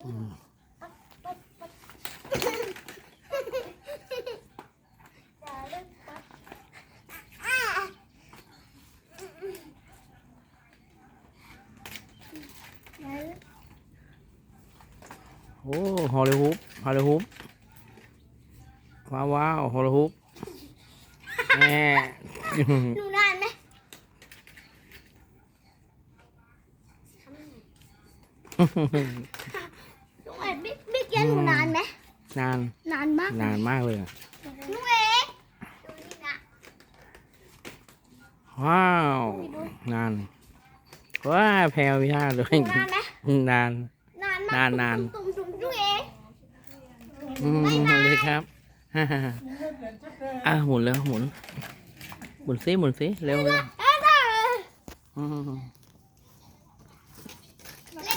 โอ้ฮอลลีฮูปฮอลลีฮูปว้าวว้าวฮอลลีฮูปแหม่หนูนานไหมลุงเอ๋ บิ๊กบิ๊กยันหนูนานไหมนาน นานมากนานมากเลยอะลุงเอ๋ดูนี่นะว้าว นานว้าแพรวพิชาเลยหนูนานไหมนาน นานมากนานนาน ตุ่มตุ่มๆๆลุงเอ๋อืมเลยครับอะหมุนแล้วหมุน หมุนซิหมุนซิเร็วเร็วเอ้ยน่ะอืม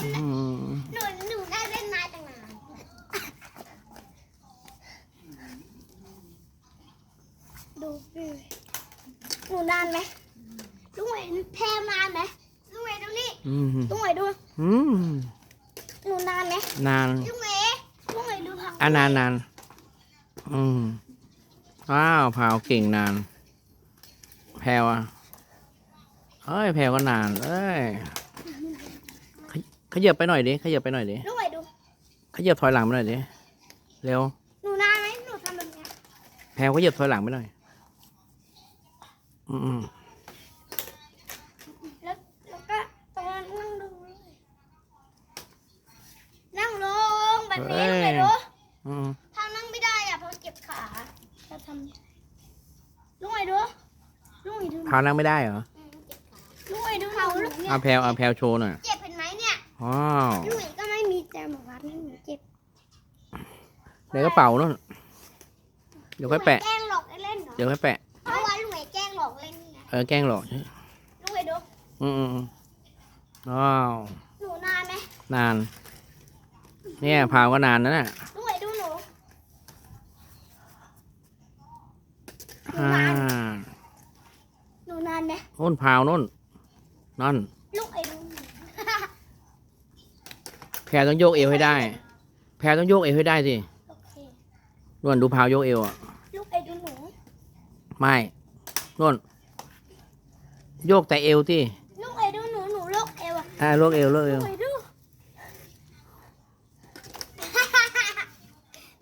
อืม หนูหนูได้เล่นนานตั้งนานดูดิ หนูนานไหมลุงเอ๋แพรนานไหมลุงเอ๋ดูนี่อืมลุงเอ๋ดูอืมหนูนานไหมนานลุงเอ๋ลุงเอ๋ดูผักอะนานนานอืมว้าวพาวเก่งนาน แพรวอะเอ้ยแพรวก็นานเอ้ยขยขยับไปหน่อยดิขยับไปหน่อยดิลุงเอ๋ดูขยับถอยหลังไปหน่อยดิเร็วหนูนานไหมหนูทำแบบเนี้ยแพรวขยับถอยหลังไปหน่อย อืมอืมแล้วแล้วก็ตอนนั้นนั่งดูเลยนั่งลงแบบนี้ลุงเอ๋ดูอืมถ้านั่งไม่ได้อะเพราะเจ็บขาจะทำยังไงลุงเอ๋ดูลุงเอ๋ดูพาวนั่งไม่ได้เหรออืมเจ็บขาลุงเอ๋ดูเขาลูกเนี่ยเอาแพรวเอาแพรวโชว์หน่อยเจ็บเห็นไหมเนี่ยว้าวลุงเอ๋ก็ไม่มีแต่หมอวัดไม่มีเจ็บในกระเป๋านู่นเดี๋ยวค่อยแปะลุงเแกล้งหลอกเล่นๆเหรอ เดี๋ยวค่อยแปะ เล่นนี่ไงเออแกล้งหลอกลุงเอ๋ดูอืมอืมอืมว้าวหนูนานไหมนาน เนี่ยพาวก็นานนะน่ะลุงเอ๋ดูหนูอ่าหนูนานไหมนู่นพาวนู่นนั่นลุงเอ๋ดูหนูแพรต้องโยกเอวให้ได้ แพรต้องโยกเอวให้ได้สิโอเคนู่นดูพาวโยกเอวอะลุงเอ๋ดูหนูไม่นู่น โยกแต่เอวที่ลุงเอ๋ดูหนูหนูโรคเอวอะอ่าโยกเอวโยกเอลุวงเอ๋ดู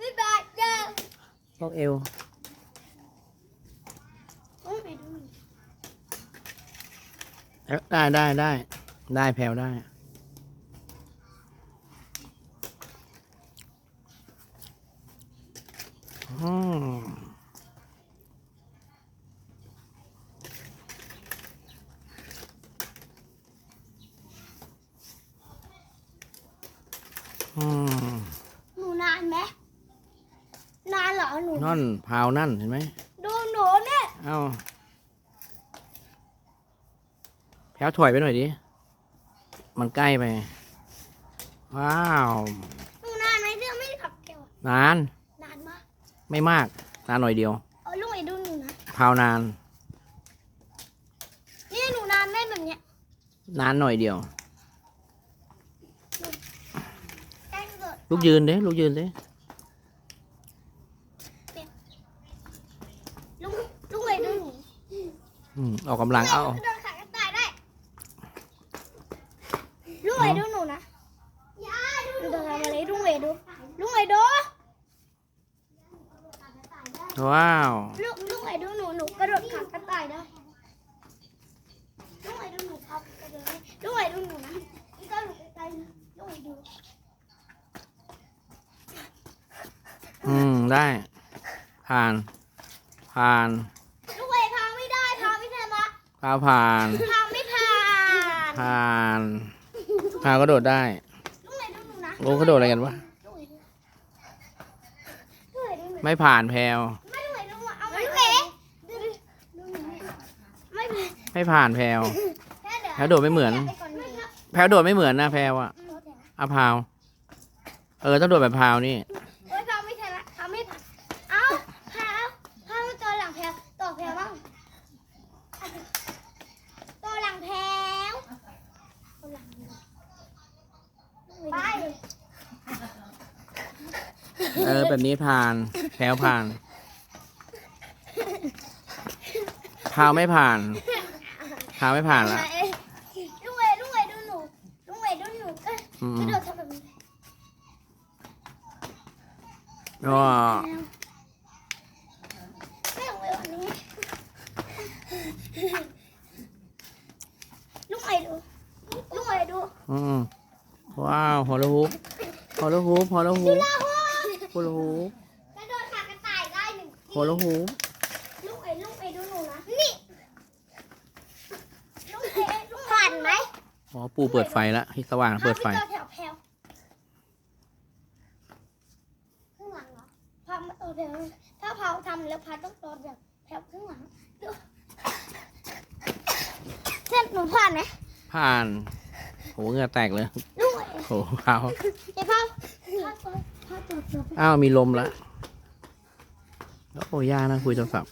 บ๊ายบายเจ้าโยกเอวลุงเอ๋ดูหนูเอ๊ะได้ได้ได้ได้แพรวได้ อืมอืม หนูนานไหมนา นเหรอหนูนั่นพาวนั่นเห็นไหมดูหนูเนี่ยเอาแพรวถอยไปหน่อยดิ มันใกล้ไป ว้าว หนูนานไหมเรื่องไม่ได้ขับเกี่ยวนาน นานมากไม่มาก นานหน่อยเดียว เออลุงเอ๋ดูหนูนะพาวนาน นี่หนูนานไหมแบบเนี้ยนานหน่อยเดียวแกล้งเกิดลูกยืนดิลูกยืนดิ ลุงลุงเอ๋ดูหนู อืมออกกำลังเอาเดินขากระต่ายได้ลุงเอ๋ดูหนูนะย่าดูหนูทำอะไรลุงเอ๋ดูลุงเอ๋ดูว้าวลุงลุงเอ๋ดูหนูหนูกระโดดขากระต่ายได้ลุงเอ๋ดูหนูครับกระโดดได้ลุงเอ๋ดูหนูนะนี่ก็หนูไกลๆนะลุงเอ๋ดูอืมได้ผ่านผ่าน พาวผ่านทางไม่ผ่านผ่านพาวก็โดดได้ลุงเอ๋ดูหนูนะโอ้เขาโดดอะไรกันวะลุงเอ๋ดูลุงเอ๋ดูหนูไม่ผ่านแพรวไม่ลุงเอ๋ดูเอาไม่ลุงเอ๋ดูดิดูหนูไม่เป็นไม่ผ่านแพรวแค่เดี๋ยวแพรวโดดไม่เหมือนไปก่อนหนูนะแพรวโดดไม่เหมือนนะแพรวอะเอาพาว เออต้องโดดแบบพาวนี่ โอ้ยพาไม่ทันละพาไม่ทันเอาพาเอาพามาตัวหลังแพรวต่อแพรวบ้างตัวหลังแพรวตัวหลังไป เออแบบนี้ผ่านแพลวผ่านพาวไม่ผ่านพาวไม่ผ่านละลุงเอลุงเอดูหนูลุงเอดูหนูก็อืมกระโดดทำแบบนี้ก็ไม่เอาไว้วันนี้ลุงเอดูลุงเอดูอืมว้าวฮอลลูฮูปฮอลลูฮูปฮอลลูฮูป ลาหัวฮอลลูฮูปกระโดดขากระต่ายได้หนึ่งฮอลลูฮูปลุงเอลุงเอดูหนูนะนี่ลุงเอลุงผ่านไหมอ๋อปู่เปิดไฟละให้สว่างเปิดไฟพาแถวแถวข้างหลังเหรอพาเออแถวถ้าพาทำแล้วพาต้องโดนแบบแถวข้างหลังดูเส้นหนูผ่านไหมผ่านโหเหงื่อแตกเลยลุงเอโหพาว อ้าวมีลมละโอ้ย่านะคุยโทรศัพท์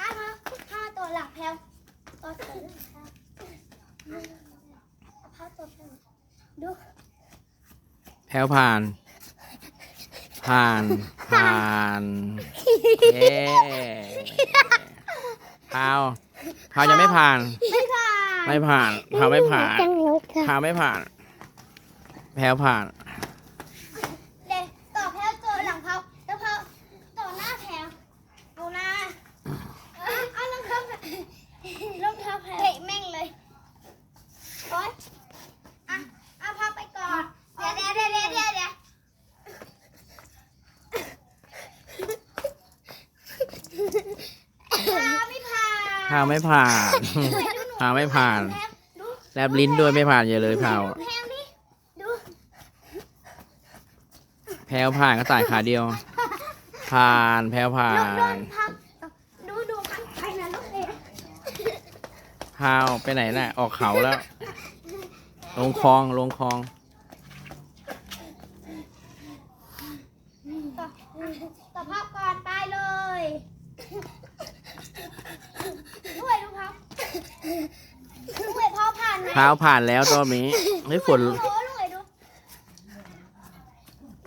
อ้าวมาพาตัวหลักแถวตัวตัวหลังแถวพาตัวแถวดูแพลวผ่าน ผ่าน ผ่านเย้พาวพาวยังไม่ผ่าน ไม่ผ่าน ไม่ผ่านพาวไม่ผ่านจังเลยค่ะพาวไม่ผ่าน แพลวผ่าน เด็กต่อแถวตัวหลังเผาแล้วเผาต่อหน้าแถวเอาหน้าเอาเอารองเท้าไปรองเท้าแพะเตะแม่งเลยโอ๊ยอะเอาพับไปก่อนเดี๋ยวเดี๋ยวเดี๋ยวเดี๋ยวเดี๋ยวเดี๋ยวพาไม่ผ่านพาวไม่ผ่าน พาวไม่ผ่านดูแลบลิ้นด้วยไม่ผ่านอย่าเลยพาวแพงดิดู แพลวผ่านก็ต่ายขาเดียว ผ่านแพลวผ่าลูกโดนนพับดูดูพับไปนะลูกเอ๋พาวไปไหนน่ะ ออกเขาแล้ว ลงคลองลงคลอง ต่อต่อพับก่อนไปเลยด้วยดูพับด้วยพ่อผ่านไหมพาวผ่านแล้วตอนนี้เฮ้ยฝน โอ้โหด้วยดู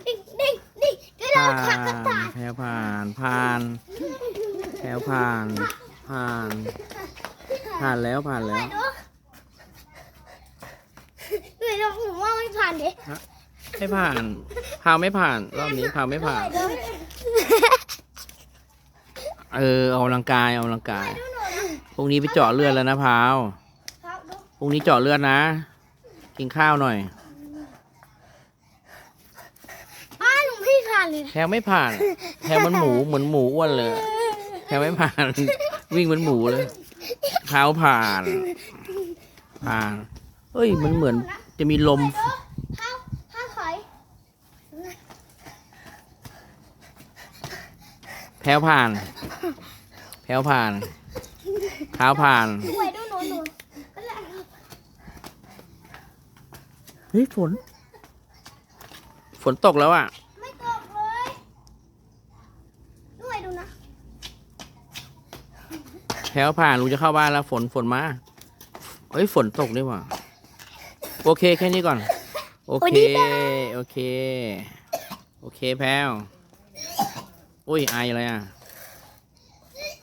ดิ่งดิ่งดิ่งกระโด ผ่านแพลวผ่านผ่านแพลวผ่านผ่าน ผ่านแล้วผ่านแล้วยวดูด้วยดูผมว่าไม่ผ่านดิไม่ผ่านพาวไม่ผ่าน รอบนี้พาวไม่ผ่าน เออออกกำลังกายออกกำลังกายพรุ่งนี้ไปเจาะเลือดแล้วนะพาวพรุ่งนี้เจาะเลือดนะ กินข้าวหน่อย อ้าหนูไม่ผ่านเลยนะแพลวไม่ผ่านแพลวมันหมูเหมือนหมูอ้วนเลยแพลวไม่ผ่าน วิ่งเหมือนหมูเลยพาวผ่านผ่านเฮ้ยมันเหมือนจะมีลมข้าวข้าวถอยแพลวผ่านแพลวผ่านเท้าผ่านดูไว้ดูหนูหนูก็เลยเฮ้ยฝนฝนตกแล้วอะ ไม่ตกเลยดูไว้ดูนะ แถวผ่านลุงจะเข้าบ้านแล้วฝนฝนมาเฮ้ยฝนตกด้วยว่ะโอเคแค่นี้ก่อน โอเค โอเค โอเคแพลวอุ้ยไออะไรอะ